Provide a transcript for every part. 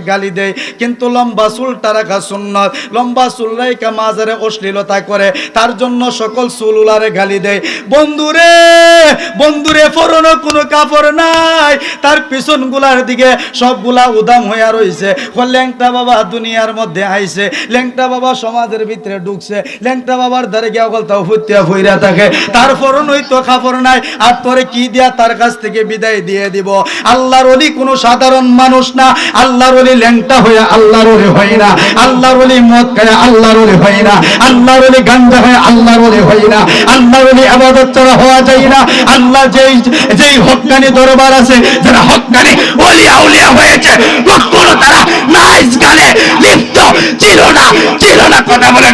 গালি দেয়। কিন্তু লম্বা চুলটা রাখা সুন্নত। লম্বা চুল রাইকা মাজারে অশ্লীলতা করে। তার জন্য সকল চুল উলারে গালি দেয়। বন্ধুরে বন্ধুরে, পরনো কোনো কাপড় নাই। তার পিছনগুলার দিকে সবগুলা উদাম হইয়া রইছে। ও ল্যাংটা বাবা দুনিয়ার মধ্যে আইছে। ল্যাংটা বাবা সমাজের ভিতরে ঢুকছে। ল্যাংটা বাবার ধারে গিয়া গলতাও ফুটিয়া ফুইরা থাকে। তার পরনই তো কাপড় নাই। আর তোরে কি দিয়া তার কাছ থেকে বিদায় দিয়ে দিব? আল্লাহর অলি কোনো সাধারণ মানুষ না। আল্লাহর অলি ল্যাংটা হয়ে আল্লাহর অলি হয় না। আল্লাহর অলি মদ খায় আল্লাহর অলি হয় না। আল্লাহর অলি গাঞ্জা হয় আল্লাহর অলি হয় না। আল্লাহর অলি আবাদত হওয়া যায় না। আল্লাহ যেই যেই হক্কানি দরবার আছে, যারা হক্কানি অলি আউলিয়া হয়েছে, কখনো তারা লিপ্ত ছিল না ছিল না কথা বলে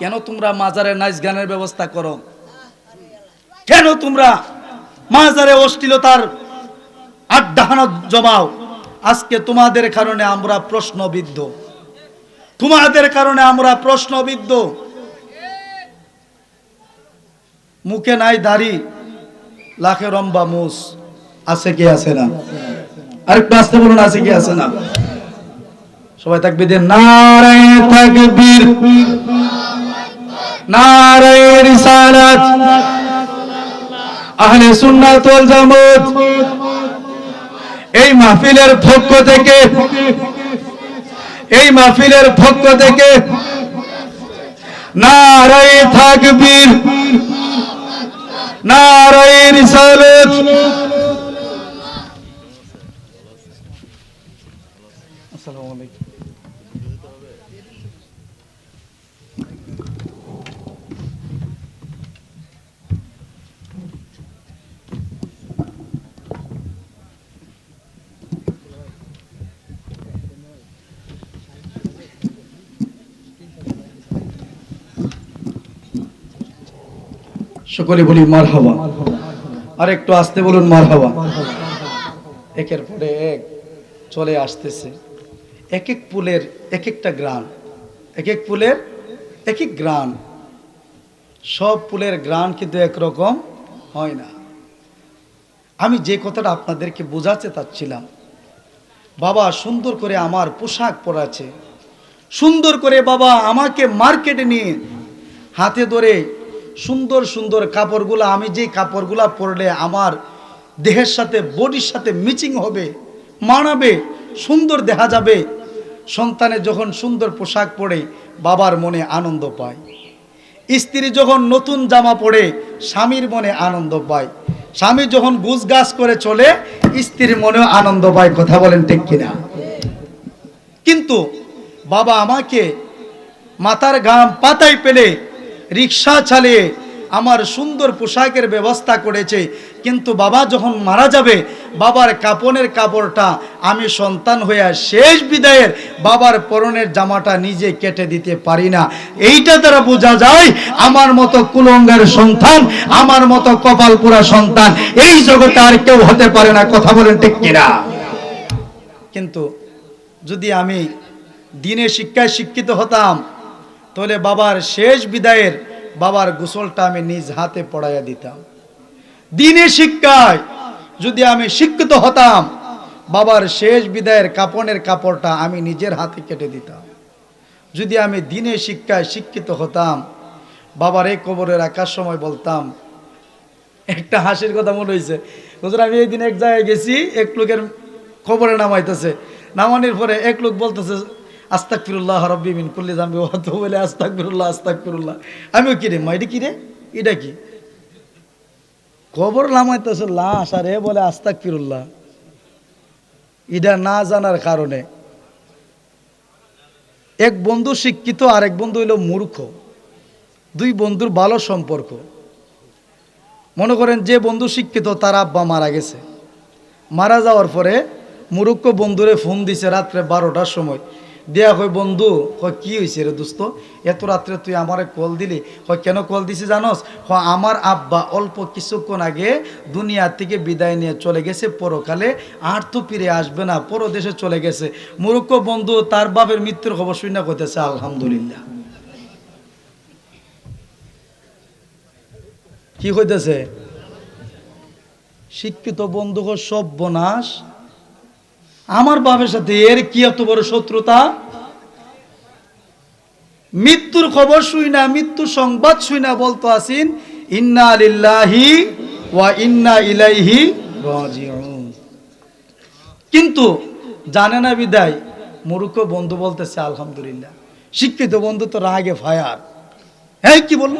কেন তোমরা মাজারে নাইস গানের ব্যবস্থা করো? কেন তোমরা মাজারে অশ্লীলতার আড্ডাহানো জমাও আজকে তোমাদের কারণে আমরা প্রশ্নবিদ্ধ। তোমাদের কারণে আমরা প্রশ্নবিদ্ধ। মুখে নাই দাড়ি, লাখে রম্বা মুস। আছে কি আছে না? আরেকটু আসতে বলুন, আছে কি আছে না? সবাই থাকবে যে নারায় তাকবীর। নারায় রিসালাত। আহলে সুন্নাত জামাত। এই মাহফিলের পক্ষ থেকে এই মাহফিলের পক্ষ থেকে নারায় থাকবীর নারায়ণ রিসালাত সকলে বলি মার হাওয়া আর একটু আসতে বলুন মার হাওয়া একের পরে এক চলে আসতেছে। এক এক পুলের এক একটা গ্রাম। এক এক পুলের এক এক গ্রাম। সব পুলের গ্রাম কিন্তু একরকম হয় না। আমি যে কথাটা আপনাদেরকে বোঝাতে চাচ্ছিলাম, বাবা সুন্দর করে আমার পোশাক পরাছে সুন্দর করে বাবা আমাকে মার্কেটে নিয়ে হাতে ধরে সুন্দর সুন্দর কাপড়গুলো, আমি যে কাপড়গুলো পরলে আমার দেহের সাথে, বডির সাথে মিচিং হবে, মানাবে, সুন্দর দেখা যাবে। সন্তানে যখন সুন্দর পোশাক পরে, বাবার মনে আনন্দ পায়। স্ত্রী যখন নতুন জামা পরে, স্বামীর মনে আনন্দ পায়। স্বামী যখন গুছ গাছ করে চলে, স্ত্রীর মনেও আনন্দ পায়। কথা বলেন ঠিক কিনা? কিন্তু বাবা আমাকে মাথার ঘাম পাতায় পেলে রিক্সা চালিয়ে আমার সুন্দর পোশাকের ব্যবস্থা করেছে। কিন্তু বাবা যখন মারা যাবে, বাবার কাপনের কাপড়টা আমি সন্তান হইয়া শেষ বিদায়ের বাবার পরনের জামাটা নিজে কেটে দিতে পারি না। এইটা দ্বারা বোঝা যায়, আমার মতো কুলঙ্গের সন্তান, আমার মতো কপালপুরা সন্তান, এই জগতে আর কেউ হতে পারে না, কথা বলেন ঠিক কিনা? কিন্তু যদি আমি দিনে শিক্ষায় শিক্ষিত হতাম তাহলে বাবার শেষ বিদায়ের বাবার গোসলটা আমি নিজ হাতে পড়াইয়া দিতাম। দিনে শিক্ষায় যদি আমি শিক্ষিত হতাম, বাবার শেষ বিদায়ের কাপনের কাপড়টা আমি নিজের হাতে কেটে দিতাম। যদি আমি দিনে শিক্ষায় শিক্ষিত হতাম, বাবার এই কবরে রাখার সময় বলতাম, একটা হাসির কথা মনে হয়েছে হুজুর, আমি এই দিন এক জায়গায় গেছি, এক লোকের খবরে নামাইতেছে। নামানোর পরে এক লোক বলতেছে আস্তাক ফিরুল্লাহ রব্বি মিন কুল্লি জাম্বি অত বলে আস্তাক ফিরুল্লাহ আস্তাক ফিরুল্লাহ আমিও কিরে মা এটা কিরে এটা কি? খবর নামাইতেছে, লাশ, আর এ বলে আস্তাক ফিরুল্লাহ এটা না জানার কারণে। এক বন্ধু শিক্ষিত আর এক বন্ধু হইল মূর্খ। দুই বন্ধুর ভালো সম্পর্ক। মনে করেন যে বন্ধু শিক্ষিত, তার আব্বা মারা গেছে। মারা যাওয়ার পরে মুরুক্ষ বন্ধুরে ফোন দিছে রাত্রে বারোটার সময়। দেয়া হয় বন্ধু, কয়, কি হয়েছে রে দোস্ত? এত রাত্রে তুই আমারে কল দিলি? কয়, কেন কল দিছি জানোস? হ আমার আব্বা অল্প কিছুক্ষণ আগে দুনিয়া থেকে বিদায় নিয়ে চলে গেছে পরকালে, আর তো ফিরে আসবে না, পরদেশে চলে গেছে। মুরুক্ষ বন্ধু, তার বাপের মৃত্যুর খবর শুনে কইতেছে, আলহামদুলিল্লাহ। কি হইতেছে শিক্ষিত বন্ধু সব বনাশ আমার বাপের সাথে এর কি এত বড় শত্রুতা? মৃত্যুর খবর শুই না, মৃত্যুর সংবাদ শুই না বলতো আসিন, ইন্না লিল্লাহি ওয়া ইন্না ইলাইহি কিন্তু জানে না বিদায়, মূর্খ বন্ধু বলতেছে, আলহামদুলিল্লাহ। শিক্ষিত বন্ধু তো রাগে ফায়ার। হ্যাঁ কি বলল?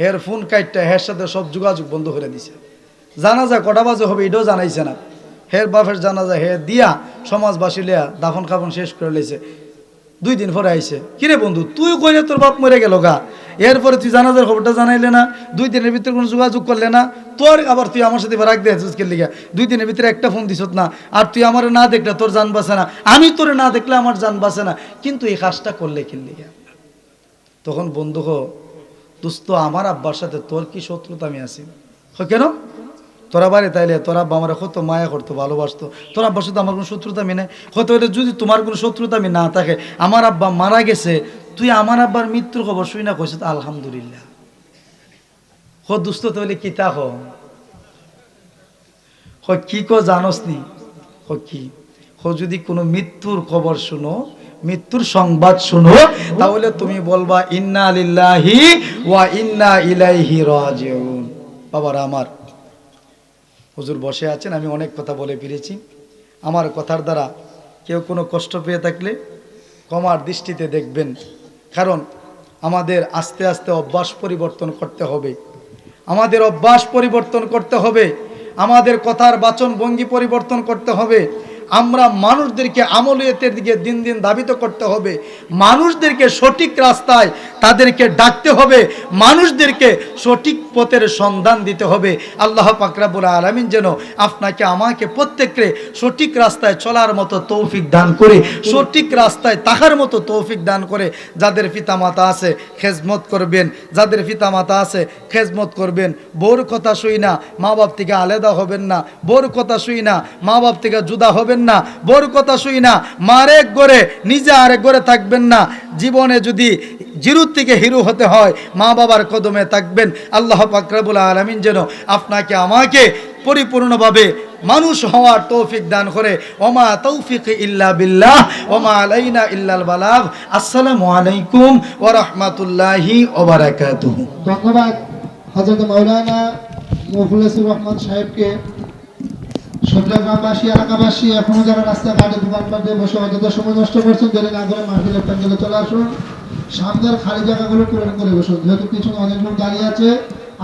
হের ফোন কাইটটা হের সাথে সব যোগাযোগ বন্ধ করে দিছে। জানাজা কটা বাজে হবে এটাও জানাইছে না। হের বাপের জানাজা হে দিয়া সমাজবাসী লিয়া দাফন খাফন শেষ করে লেছে দুই দিন পরে আইছে। কিরে বন্ধু, তুই কইলে তোর বাপ মরে গেল গা? এরপরে তুই জানাজার খবরটা জানাইলে না, দুই দিনের ভিতরে কোনো যোগাযোগ করলে না, তোর আবার তুই আমার সাথে রাখ দিয়ে কে লিগা। দুই দিনের ভিতরে একটা ফোন দিছত না, আর তুই আমার না দেখলে তোর জান বাসে না। আমি তোরে না দেখলে আমার জান বাসে না। কিন্তু এই কাজটা করলে কি লিগা? তখন বন্ধু হো দোস্ত, আমার আব্বার সাথে তোর কি শত্রুতা আমি আছি? কেন? তোরা বাড়ি তাইলে, তোর আব্বা আমার কত মায়া করতো, ভালোবাসতো। তোর আব্বার সাথে আমার কোনো শত্রুতা আমি নেই। হয়তো যদি তোমার কোনো শত্রুতা আমি না থাকে, আমার আব্বা মারা গেছে, তুই আমার আব্বার মৃত্যুর খবর শুই না কইস, আলহামদুলিল্লাহ। হ দুস্থ তাহলে কি তা হ? কি কো জানস নি হ, কি? হ, যদি কোনো মৃত্যুর খবর শুনো, মৃত্যুর সংবাদ শুনো, তাহলে তুমি বলবা, ইন্না লিল্লাহি ওয়া ইন্না ইলাইহি রাজিউন। বাবারা আমার হুজুর বসে আছেন, আমি অনেক কথা বলে ফিরেছি। আমার কথার দ্বারা কেউ কোনো কষ্ট পেয়ে থাকলে কমার দৃষ্টিতে দেখবেন। কারণ আমাদের আস্তে আস্তে অভ্যাস পরিবর্তন করতে হবে। আমাদের অভ্যাস পরিবর্তন করতে হবে। আমাদের কথার বাচন ভঙ্গি পরিবর্তন করতে হবে। আমরা মানুষদেরকে আমলিয়তের দিকে দিন দিন ধাবিত করতে হবে। মানুষদেরকে সঠিক রাস্তায় তাদেরকে ডাকতে হবে। মানুষদেরকে সঠিক পথের সন্ধান দিতে হবে। আল্লাহ পাকরাবুল আলমিন যেন আপনাকে, আমাকে প্রত্যেককে সঠিক রাস্তায় চলার মতো তৌফিক দান করে, সঠিক রাস্তায় তাহার মতো তৌফিক দান করে, যাদের পিতামাতা আছে, খেজমত করবেন। যাদের পিতামাতা আছে, খেজমত করবেন। বোর কথা শুই না মা বাপ থেকে আলাদা হবেন না। বোর কথা শুই না মা বাপ থেকে জুদা হবেন না, বোর কথা শুই না, মার এক গড়ে নিজে আরেক গড়ে থাকবেন না। জীবনে যদি জিরুর থেকে হিরু হতে হয়, মা বাবার কদমে থাকবেন। আল্লাহ পাকরাবুল আলমিন যেন আপনাকে, আমাকে পরিপূর্ণভাবে মানুষ হওয়ার তৌফিক দান করে। ওমা তৌফিক ইল্লা বিল্লাহ, ওমা আলাইনা ইল্লাল বালাগ। আসসালামু আলাইকুম ওয়া রাহমাতুল্লাহি ওয়া বারাকাতুহু। ধন্যবাদ হজরত মৌলানা মফুলেসুর রহমান সাহেবকে। সবলা গ্রামবাসী, এলাকাবাসী এখনও যারা রাস্তাঘাটে দোকানপাটে বসে অযথ সময় নষ্ট করছেন যদি না করে মাহফিলের প্যান্ডেলে চলে আসুন। সামনের খালি জায়গাগুলো পূরণ করে বসুন। যেহেতু পিছনে অনেক দাঁড়িয়ে আছে,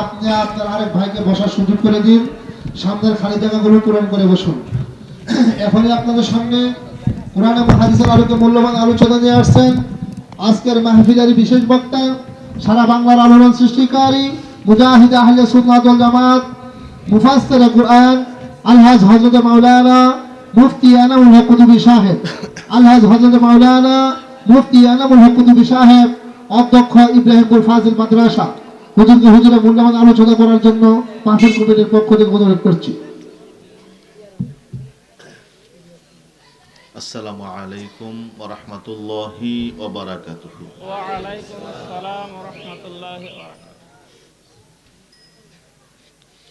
আপনি আপনার আরেক ভাইকে বসার সুযোগ করে দিন। সামনের খালি জায়গাগুলো পূরণ করে বসুন। এখনই আপনাদের সামনে কোরআনে মহাদিসের আলোকে মূল্যবান আলোচনা নিয়ে আসছেন আজকের মাহফিলের বিশেষ বক্তা, সারা বাংলার আলোড়ন সৃষ্টিকারী মুজাহিদ আহলে সুন্নাত ওয়াল জামাত, মুফাসসির কুরআন আলহাজ হজরত মাওলানা মুফতি আনামুল হক হকুদুবি সাহেব। আলহাজ হজরত মাওলানা মুফতি আনামুল হক হকুদুবি সাহেব অধ্যক্ষ ইব্রাহিমপুর ফাজিল মাদ্রাসা। হুজুরকে হুজুরের মূল্যবান আলোচনা করার জন্য পাশের কমিটির পক্ষ থেকে অনুরোধ করছি। আসসালামু আলাইকুম ওয়া রাহমাতুল্লাহি ওয়া বারাকাতুহু। ওয়া আলাইকুম আসসালাম ওয়া রাহমাতুল্লাহি ওয়া বারাকাতুহু।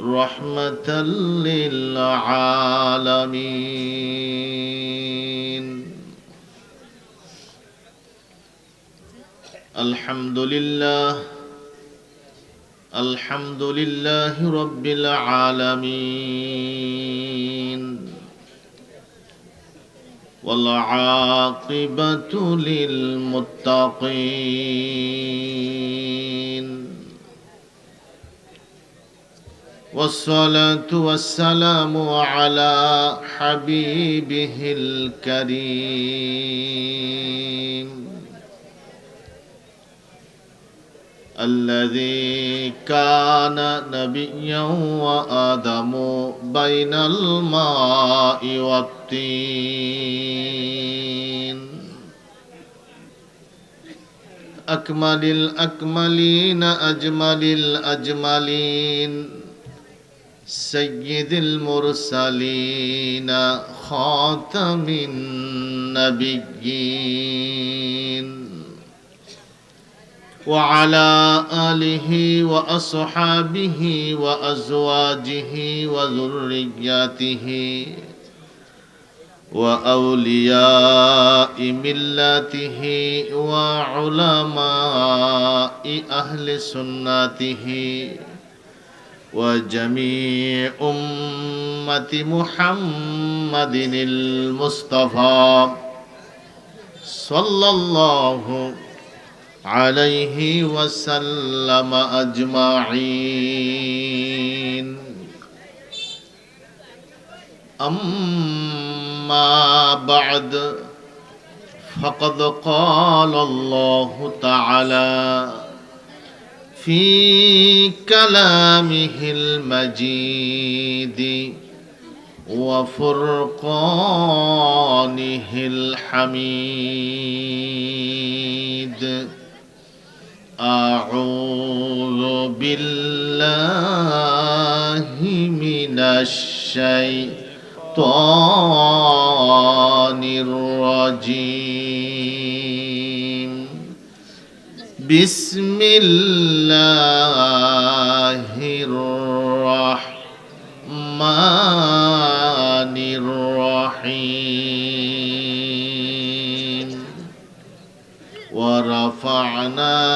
رحمة للعالمين. الحمد لله الحمد لله رب العالمين. والعاقبة للمتقين. والصلاة والسلام على حبيبه الكريم. الذي كان نبيا وآدم بين الماء والطين. أكمل الأكملين أجمل الأجملين. سيد المرسلين خاتم النبيين وعلى آله وأصحابه وأزواجه وذرياته وأولياء ملته وعلماء أهل سنته وجميع أمة محمد المصطفى صلى الله عليه وسلم أجمعين أما بعد فقد قال الله تعالى في كلامه المجيد وفرقانه الحميد أعوذ بالله من الشيطان الرجيم بسم الله الرحمن الرحيم. ورفعنا